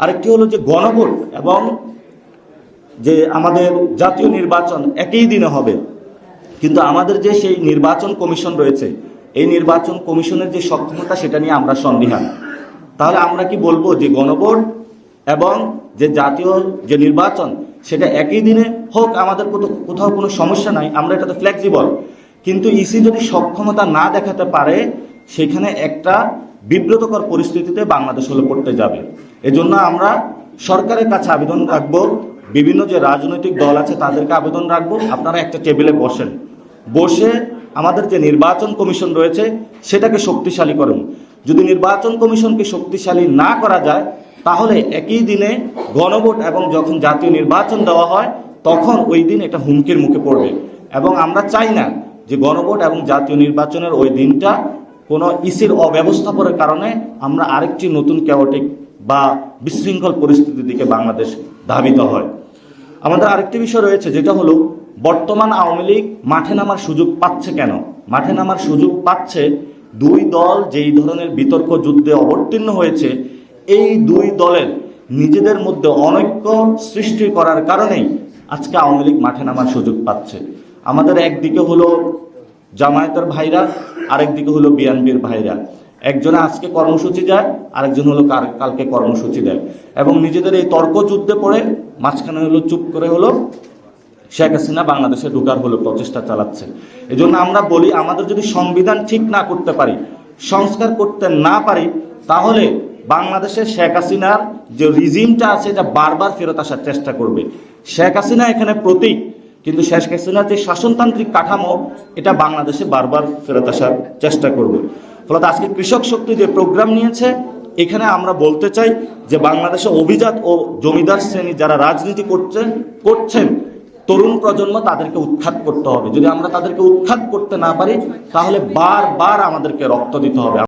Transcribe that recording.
আরেকটি হলো যে গণভোট এবং যে আমাদের জাতীয় নির্বাচন একই দিনে হবে। কিন্তু আমাদের যে সেই নির্বাচন কমিশন রয়েছে, এই নির্বাচন কমিশনের যে সক্ষমতা সেটা নিয়ে আমরা সন্দিহান। তাহলে আমরা কি বলব যে গণভোট এবং যে জাতীয় যে নির্বাচন সেটা একই দিনে হোক, আমাদের কোথাও কোনো সমস্যা নাই, আমরা এটাতে ফ্লেক্সিবল কিন্তু ইসি যদি সক্ষমতা না দেখাতে পারে, সেখানে একটা বিব্রতকর পরিস্থিতিতে বাংলাদেশ হলে পড়তে যাবে। এজন্য আমরা সরকারের কাছে আবেদন রাখব, বিভিন্ন যে রাজনৈতিক দল আছে তাদেরকে আবেদন রাখব। আপনারা একটা টেবিলে বসেন। বসে আমাদের যে নির্বাচন কমিশন রয়েছে সেটাকে শক্তিশালী করুন। যদি নির্বাচন কমিশনকে শক্তিশালী না করা যায়, তাহলে একই দিনে গণভোট এবং যখন জাতীয় নির্বাচন দেওয়া হয়, তখন ওই দিন এটা হুমকির মুখে পড়বে। এবং আমরা চাই না যে গণভোট এবং জাতীয় নির্বাচনের ওই দিনটা কোনো ইসির অব্যবস্থাপনার কারণে আমরা আরেকটি নতুন ক্যাওটিক বা বিশৃঙ্খল পরিস্থিতির দিকে বাংলাদেশ ধাবিত হয়। আমাদের আরেকটি বিষয় রয়েছে, যেটা হলো বর্তমান আওয়ামী লীগ মাঠে নামার সুযোগ পাচ্ছে কেন? মাঠে নামার সুযোগ পাচ্ছে দুই দল যেই ধরনের বিতর্ক যুদ্ধে অবতীর্ণ হয়েছে, এই দুই দলের নিজেদের মধ্যে অনৈক্য সৃষ্টি করার কারণেই আজকে আওয়ামী লীগ মাঠে নামার সুযোগ পাচ্ছে। আমাদের একদিকে হলো জামায়াতের ভাইরা আরেকদিকে হলো বিএনপির ভাইরা। একজনে আজকে কর্মসূচি যায় আরেকজন হলো কালকে কর্মসূচি দেয়। এবং নিজেদের এই তর্ক যুদ্ধে পড়ে মাঝখানে হলো চুপ করে হলো শেখ হাসিনা বাংলাদেশে ঢোকার হলো প্রচেষ্টা চালাচ্ছে। এজন্য আমরা বলি, আমাদের যদি সংবিধান ঠিক না করতে পারি, সংস্কার করতে না পারি, তাহলে বাংলাদেশের শেখ হাসিনার যে রিজিমটা আছে, এটা বারবার ফেরত আসার চেষ্টা করবে। শেখ হাসিনা এখানে প্রতীক। কিন্তু শেখ হাসিনার যে শাসনতান্ত্রিক কাঠামো, এটা বাংলাদেশে বারবার ফেরত আসার চেষ্টা করবে। ফলত আজকে কৃষক শক্তি যে প্রোগ্রাম নিয়েছে, এখানে আমরা বলতে চাই যে বাংলাদেশে অভিজাত ও জমিদার শ্রেণি যারা রাজনীতি করছেন করছেন, তরুণ প্রজন্ম তাদেরকে উৎখাত করতে হবে। যদি আমরা তাদেরকে উৎখাত করতে না পারি, তাহলে বারবার আমাদেরকে রক্ত দিতে হবে।